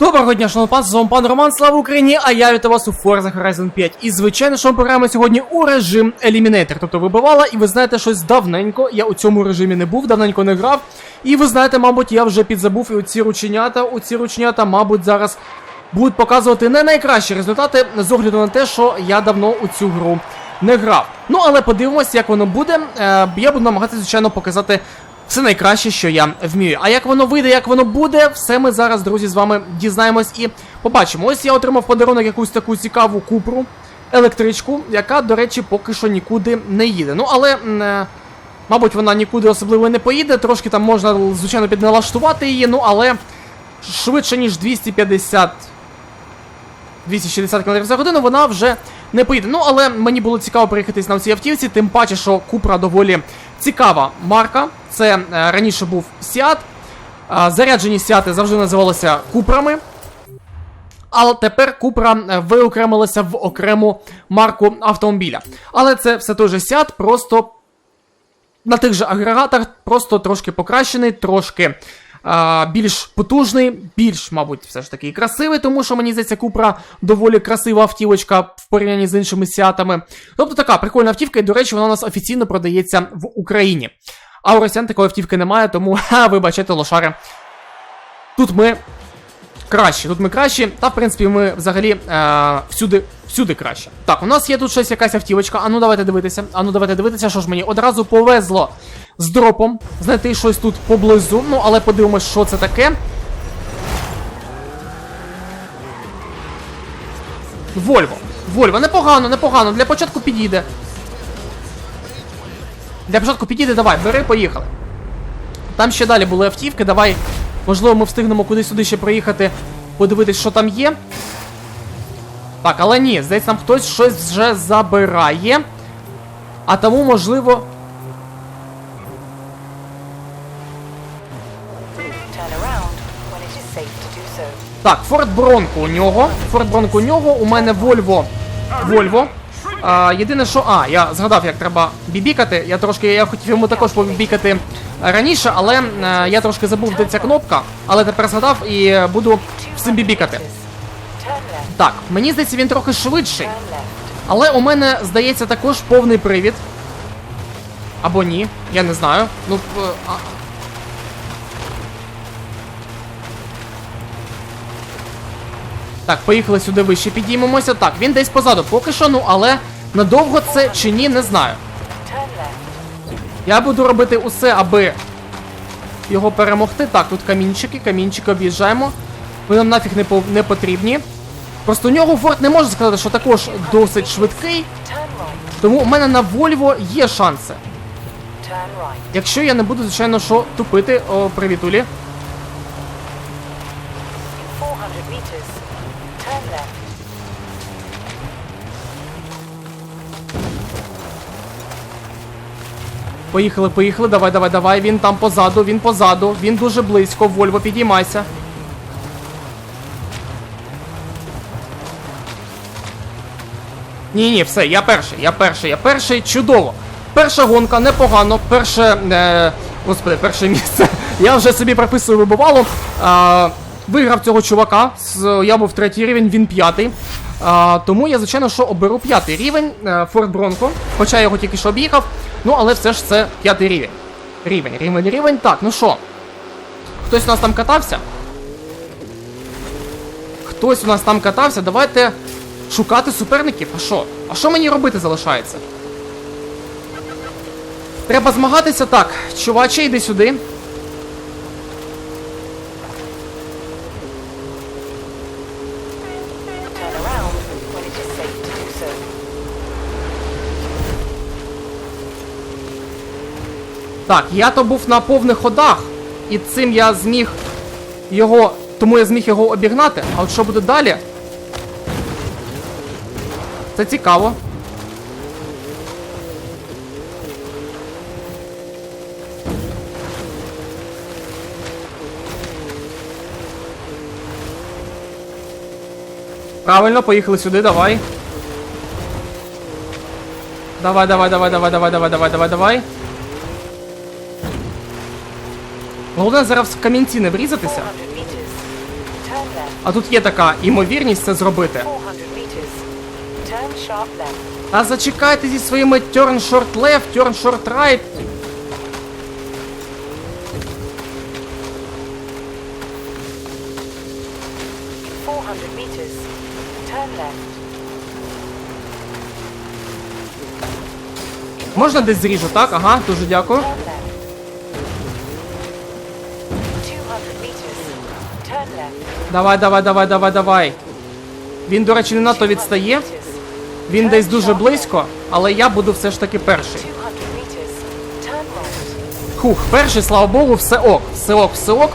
Доброго дня, шановний пан, з вами пан Роман, слава Україні, а я вітаю вас у Forza Horizon 5. І звичайно, що ми пограємо сьогодні у режим Eliminator, тобто вибивала, і ви знаєте, щось давненько, я у цьому режимі не був, давненько не грав. І ви знаєте, мабуть, я вже підзабув і оці рученята, оці рученята, мабуть, зараз будуть показувати не найкращі результати з огляду на те, що я давно у цю гру не грав. Ну, але подивимось, як воно буде. Е, я буду намагатися, звичайно, показати все найкраще, що я вмію. А як воно вийде, як воно буде, все ми зараз, друзі, з вами дізнаємось і побачимо. Ось я отримав подарунок якусь таку цікаву купру, електричку, яка, до речі, поки що нікуди не їде. Ну, але. е, Мабуть, вона нікуди особливо не поїде, трошки там можна, звичайно, підналаштувати її, ну але швидше, ніж 250 260 км за годину вона вже не поїде. Ну, але мені було цікаво приїхатись на цій автівці, тим паче, що Купра доволі цікава марка. Це е, раніше був. Е, заряджені Сіати завжди називалися Купрами. Але тепер Купра е, виокремилася в окрему марку автомобіля. Але це все той же сіат, просто на тих же агрегатах, просто трошки покращений, трошки а, більш потужний, більш, мабуть, все ж таки і красивий, тому що мені здається, Купра доволі красива автівочка в порівнянні з іншими сіатами. Тобто така прикольна автівка, і, до речі, вона у нас офіційно продається в Україні. А у росіян такої автівки немає, тому ха, вибачайте, лошари. Тут ми кращі, тут ми кращі, та в принципі ми взагалі е, всюди, всюди краще. Так, у нас є тут щось якась автівочка. Ану, давайте дивитися. Ану, давайте дивитися, що ж мені одразу повезло з дропом. Знайти щось тут поблизу. Ну, але подивимось, що це таке. Вольво. Вольво, непогано, непогано. Для початку підійде. Для початку підійде, давай, бери, поїхали. Там ще далі були автівки, давай. Можливо, ми встигнемо кудись сюди ще проїхати, подивитись, що там є. Так, але ні, здається, там хтось щось вже забирає. А тому, можливо. Так, Форд Бронко у нього. Форд Бронко у нього. У мене Вольво. Вольво. А, єдине, що. А, я згадав, як треба бібікати. Я трошки. Я хотів йому також побібікати раніше, але е, я трошки забув, де ця кнопка. Але тепер згадав і е, буду всім бібікати. Так, мені здається, він трохи швидший. Але у мене, здається, також повний привід. Або ні, я не знаю. Ну. Так, поїхали сюди вище, підіймемося. Так, він десь позаду поки що, ну але надовго це чи ні, не знаю. Я буду робити усе, аби його перемогти. Так, тут камінчики, камінчики об'їжджаємо. Вони нам нафіг не, по- не потрібні. Просто у нього Форд не можна сказати, що також досить швидкий. Тому у мене на Вольво є шанси. Якщо я не буду, звичайно, що тупити. О, привіт, Улі. In 400 meters, turn left. Поїхали, поїхали. Давай, давай, давай. Він там позаду, він позаду, він дуже близько. Вольво, підіймайся. Ні, ні, все, я перший, я перший, я перший. Чудово. Перша гонка, непогано. Перше. Е, господи, перше місце. Я вже собі прописую вибивало. Е, виграв цього чувака. Я був третій рівень, він п'ятий. А, тому я, звичайно, що оберу п'ятий рівень е, Форт Бронко. Хоча я його тільки що об'їхав. Ну, але все ж це п'ятий рівень. Рівень, рівень, рівень. Так, ну що? Хтось у нас там катався? Хтось у нас там катався. Давайте шукати суперників. А що? А що мені робити залишається? Треба змагатися так. Чуваче, йди сюди. Так, я то був на повних ходах, і цим я зміг його. Тому я зміг його обігнати. А от що буде далі? Це цікаво. Правильно, поїхали сюди, давай. Давай, давай, давай, давай, давай, давай, давай, давай, давай. Головне зараз в камінці не врізатися. 400 meters, Turn left. А тут є така імовірність це зробити. 400 meters. Turn sharp left. А зачекайте зі своїми turn short left, turn short right. Можна десь зріжу, так? Ага, дуже дякую. Давай, давай, давай, давай, давай. Він, до речі, не надто відстає. Він десь дуже близько, але я буду все ж таки перший. 200 meters. Turn right. Хух, перший, слава Богу, все ок, все ок, все ок.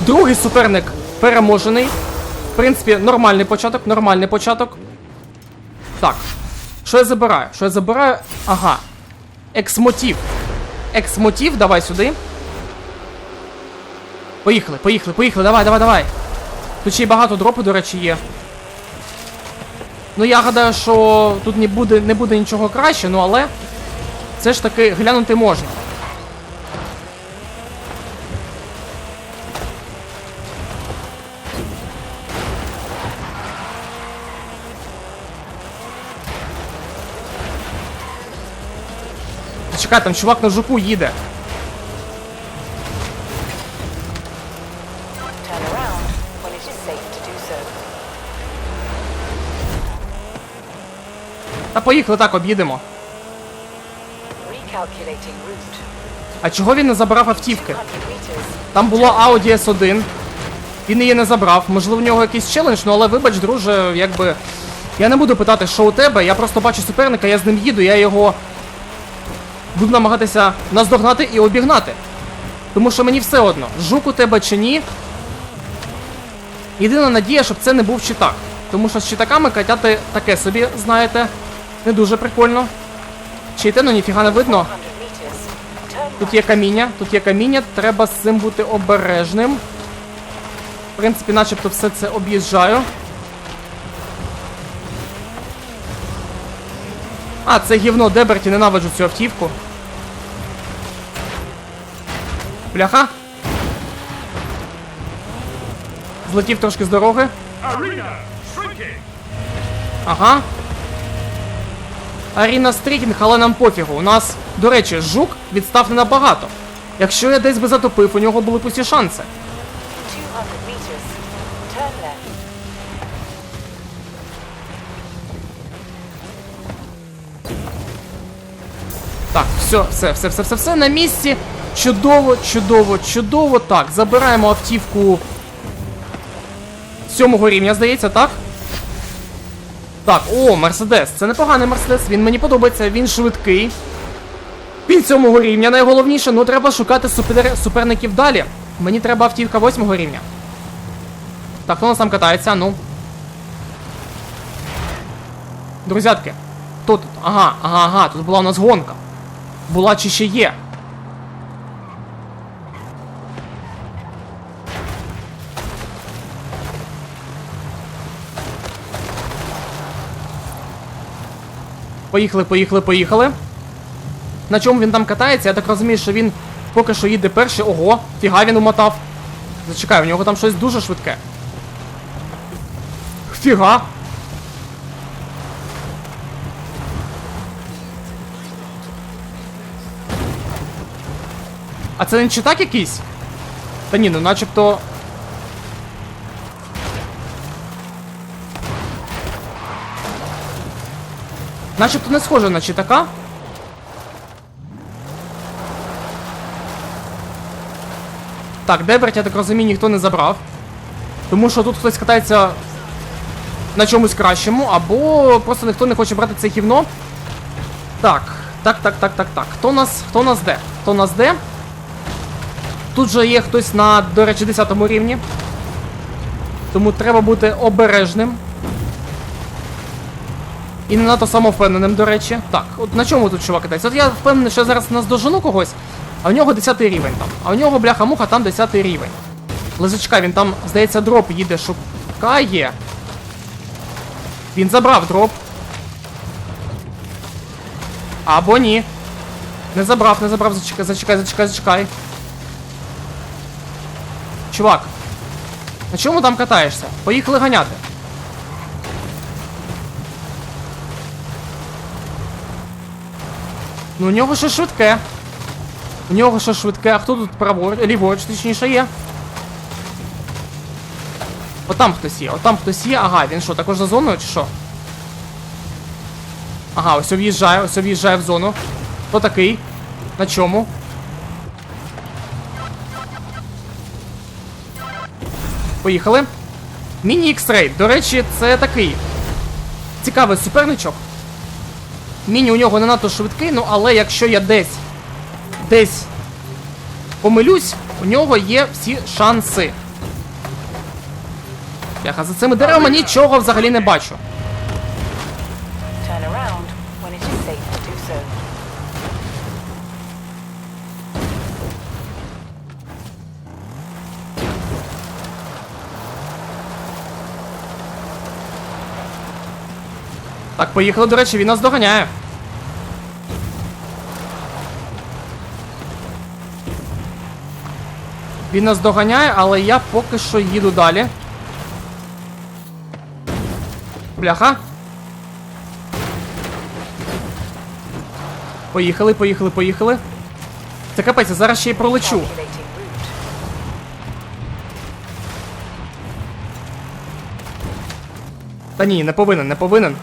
Другий суперник переможений. В принципі, нормальний початок, нормальний початок. Так. Що я забираю? Що я забираю? Ага. Ексмотив. Ексмотив, давай сюди. Поїхали, поїхали, поїхали, давай, давай, давай. Тут ще й багато дропу, до речі, є. Ну я гадаю, що тут не буде, не буде нічого краще, ну але все ж таки глянути можна. Чекай, там чувак на жуку їде. Safe to do so. Та поїхали так, об'їдемо. Recalculating route. А чого він не забрав автівки? 100 meters. Там було Audi S1. Він її не забрав. Можливо, в нього якийсь челендж, ну але вибач, друже, якби. Я не буду питати, що у тебе, я просто бачу суперника, я з ним їду, я його буду намагатися наздогнати і обігнати. Тому що мені все одно, жук у тебе чи ні. Єдина надія, щоб це не був читак. Тому що з читаками катяти таке собі, знаєте, не дуже прикольно. Чийте, ну ніфіга не видно. 100 meters. Turn Тут є каміння, тут є каміння, треба з цим бути обережним. В принципі, начебто все це об'їжджаю. А, це гівно Деберті, ненавиджу цю автівку. Бляха. Злетів трошки з дороги. Ага. Аріна стрікінг, але нам пофігу. У нас, до речі, жук відстав не набагато. Якщо я десь би затопив, у нього були б усі шанси. 200 meters. Turn left. Так, все, все, все, все, все, все на місці. Чудово, чудово, чудово. Так, забираємо автівку сьомого рівня, здається, так? Так, о, Мерседес. Це непоганий Мерседес. Він мені подобається, він швидкий. Він сьомого рівня, найголовніше, ну треба шукати супер... суперників далі. Мені треба автівка восьмого рівня. Так, хто у нас там катається, ну. Друзятки, тут? Ага, ага, ага, тут була у нас гонка. Була чи ще є? Поїхали, поїхали, поїхали. На чому він там катається? Я так розумію, що він поки що їде перший. Ого, фіга він умотав. Зачекай, у нього там щось дуже швидке. Фіга. А це не читак якийсь? Та ні, ну начебто. Начебто не схоже на читака. Так, Деберт, я так розумію, ніхто не забрав. Тому що тут хтось катається на чомусь кращому, або просто ніхто не хоче брати це гівно. Так, так, так, так, так, так. Хто нас, хто нас де? Хто нас де? Тут же є хтось на, до речі, 10 рівні. Тому треба бути обережним. І не надто самовпевненим, до речі. Так, от на чому тут чувак катається? От я впевнений, що я зараз наздожену когось, а у нього 10 рівень там. А у нього бляха-муха там 10 рівень. Але зачекай, він там, здається, дроп їде, шукає. Він забрав дроп. Або ні. Не забрав, не забрав, зачекай, зачекай, зачекай, зачекай. Чувак. На чому там катаєшся? Поїхали ганяти. Ну, у нього ще швидке. У нього ще швидке, а хто тут праворуч, ліворуч, точніше є. Отам хтось є, отам хтось є. Ага, він що, також за зоною чи що? Ага, ось в'їжджає, ось в'їжджає в зону. Хто такий? На чому? Поїхали. Міні X-Ray. До речі, це такий цікавий суперничок. Міні у нього не надто швидкий, ну але якщо я десь десь помилюсь, у нього є всі шанси. Бляха, за цими деревами нічого взагалі не бачу. Так, поїхали, до речі, він нас доганяє. Він нас доганяє, але я поки що їду далі. Бляха. Поїхали, поїхали, поїхали. Це капець, зараз ще й пролечу. Та ні, не повинен, не повинен.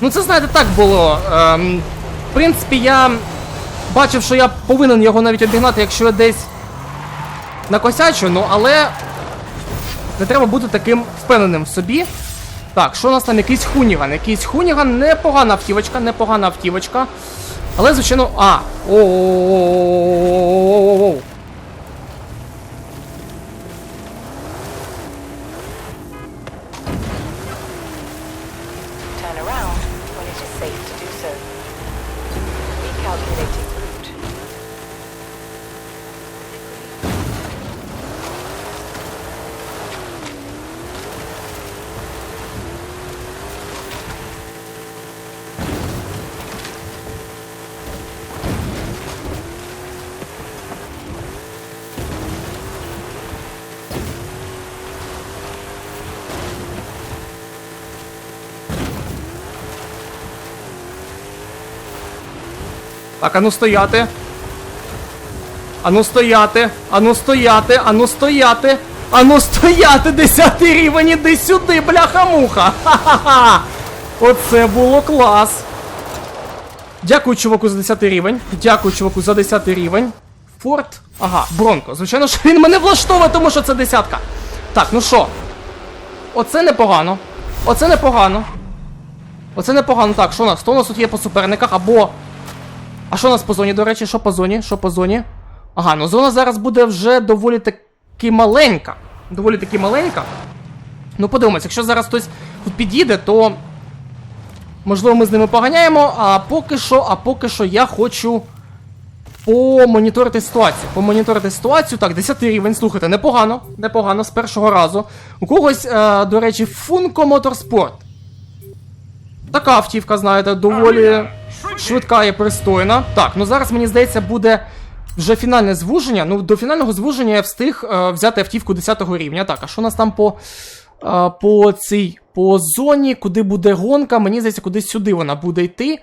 Ну це, знаєте, так було. Ем, в принципі, я бачив, що я повинен його навіть обігнати, якщо я десь накосячу, ну але не треба бути таким впевненим в собі. Так, що у нас там якийсь хуніган? Якийсь хуніган, непогана автівочка, непогана автівочка. Але, звичайно. А! о о о о о о о Так, ану стояти. Ану стояти. Ану стояти. Ану стояти. Ану стояти. Десятий рівень, іди сюди, бляха-муха. Ха-ха-ха. Оце було клас. Дякую, чуваку, за 10 рівень. Дякую, чуваку, за 10 рівень. Форт. Ага, Бронко. Звичайно, що він мене влаштовує, тому що це десятка. Так, ну що? Оце непогано. Оце непогано. Оце непогано. Так, що у нас? Хто у нас тут є по суперниках? Або. А що у нас по зоні, до речі? Що по зоні? Що по зоні? Ага, ну зона зараз буде вже доволі таки маленька. Доволі таки маленька. Ну, подивимось, якщо зараз хтось тут підійде, то. Можливо, ми з ними поганяємо, а поки що, а поки що я хочу помоніторити ситуацію. Помоніторити ситуацію. Так, 10 рівень, слухайте, непогано, непогано з першого разу. У когось, е, до речі, Funko Motorsport. Така автівка, знаєте, доволі швидка і пристойна. Так, ну зараз мені здається, буде вже фінальне звуження. Ну, до фінального звуження я встиг е, взяти автівку 10 рівня. Так, а що у нас там по, е, по цій по зоні, куди буде гонка? Мені здається, кудись сюди вона буде йти.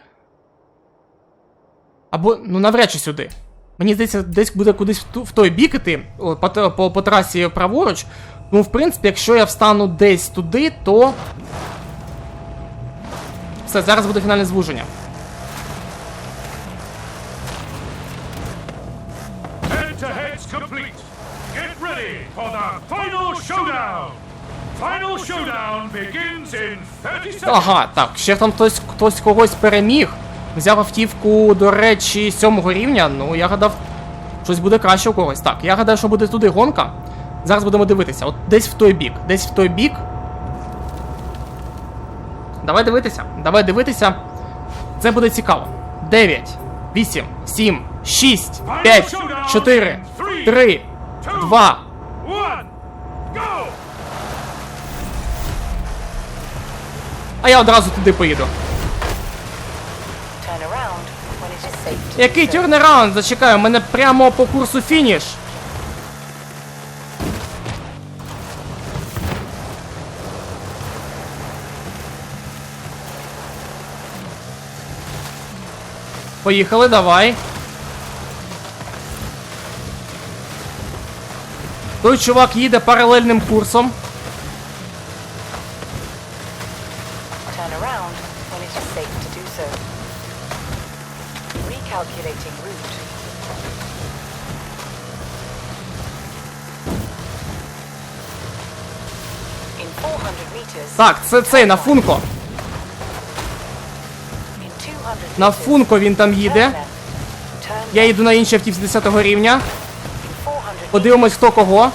Або, ну, навряд чи сюди. Мені здається, десь буде кудись в, той бік іти, по, по, по трасі праворуч. Ну, в принципі, якщо я встану десь туди, то. Все, зараз буде фінальне звуження. Ага, так, ще там хтось, хтось когось переміг. Взяв автівку, до речі, сьомого рівня. Ну, я гадав, щось буде краще у когось. Так, я гадаю, що буде туди гонка. Зараз будемо дивитися. От десь в той бік. Десь в той бік. Давай дивитися. Давай дивитися. Це буде цікаво. 9, 8, 7, 6, 5, 4, 3, 2, а я одразу туди поїду. Який тюрнераунд? Зачекай, у мене прямо по курсу фініш. Поїхали, давай. Той чувак їде паралельним курсом. Turn around when it is safe to do so. Recalculating route. In 400 meters. Так, це цей на Функо. На Функо він там їде. Я їду на інші автівці 10 рівня. Подивимось, хто кого.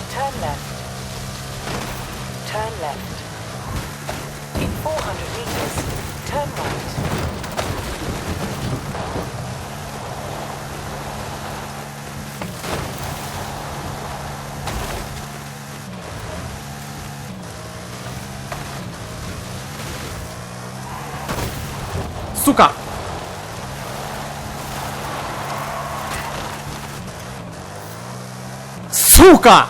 Сука! Сука!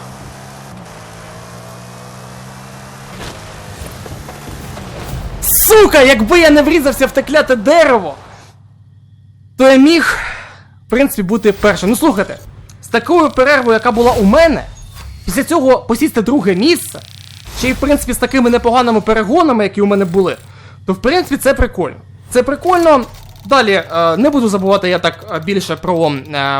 Сука, якби я не врізався в те кляте дерево, то я міг, в принципі, бути першим. Ну слухайте, з такою перервою, яка була у мене, після цього посісти друге місце, ще й в принципі з такими непоганими перегонами, які у мене були, то в принципі це прикольно. Це прикольно. Далі е, не буду забувати я так е, більше про е,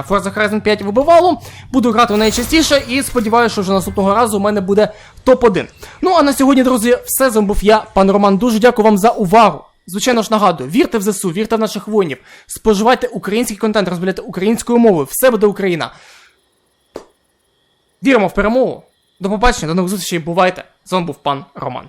Forza Horizon 5 вибивалу. Буду грати в неї частіше і сподіваюся, що вже наступного разу у мене буде топ-1. Ну а на сьогодні, друзі, все з вами був я, пан Роман. Дуже дякую вам за увагу. Звичайно ж нагадую, вірте в ЗСУ, вірте в наших воїнів, споживайте український контент, розмовляйте українською мовою, все буде Україна. Віримо в перемогу. До побачення, до нових зустрічей, бувайте. З вами був пан Роман.